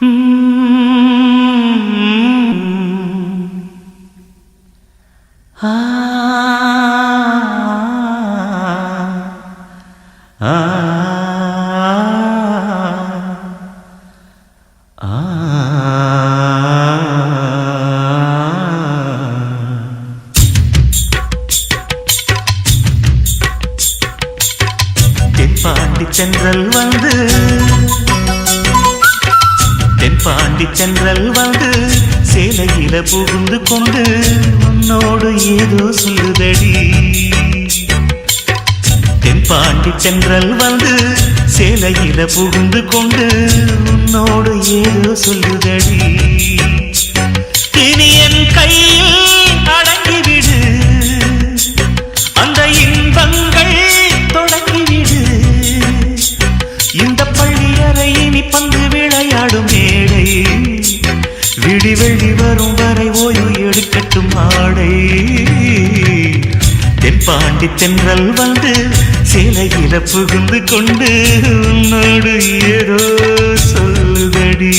Hmm. Ah, ah, ah, சென்றல் வந்து சென்றல் வந்து சேலையில புகுந்து கொண்டு உன்னோடு ஏதோ சொல்லுதடி. தென்பாண்டி சென்றல் வந்து சேலையில புகுந்து கொண்டு உன்னோடு ஏதோ சொல்லுதடி. இனி என் கையில் மாலை. தென் பாண்டி தென்றல் வந்து சிலையில புகுந்து கொண்டு உன்னோடு ஏதோ சொல்லுதடி.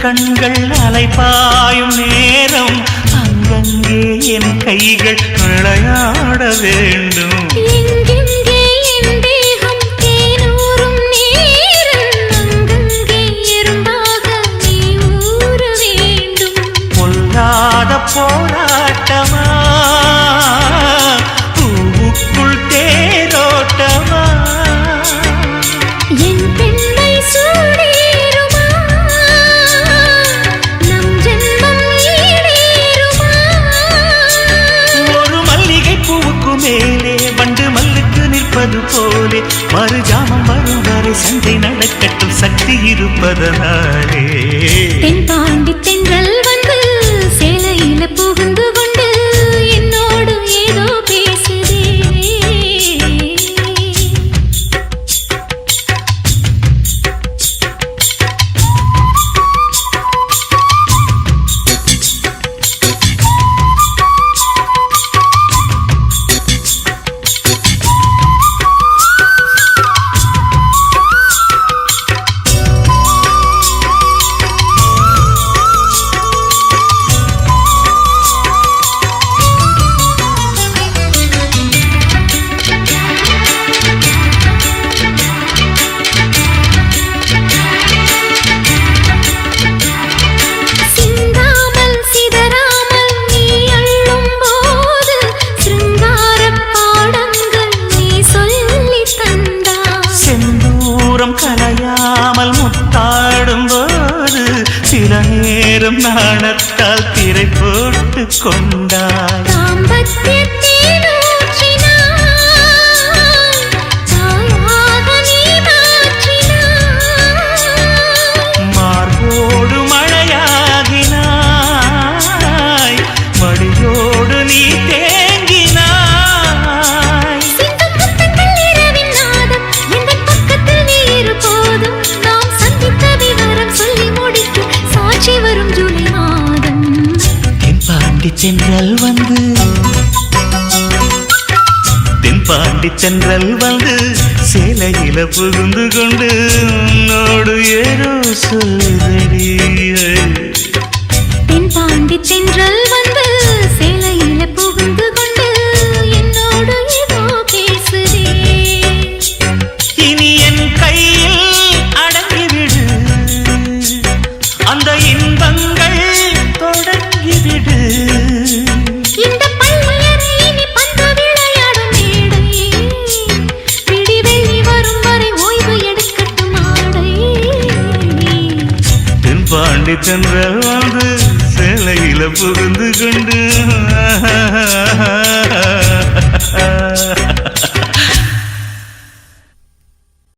கண்கள் அலைப்பாயும் நேரம். அங்கங்கே என் கைகள் விளையாட வேண்டும். வரை நடக்கட்டும் சக்தி இருப்பதனாலே. தென் தென்பாண்டி தென்றல் பார்த்தால் திரை போட்டு கொண்டாய். சென்றல் வந்து. தென்பாண்டி சென்றல் வந்து சேலையில புகுந்து கொண்டு உன்னோடு ஏதோ சொல்லுதடி தென்பாண்டி தென்றல் வந்து தென்பாண்டி சென்ற வந்து சிலையில புகுந்து கொண்டு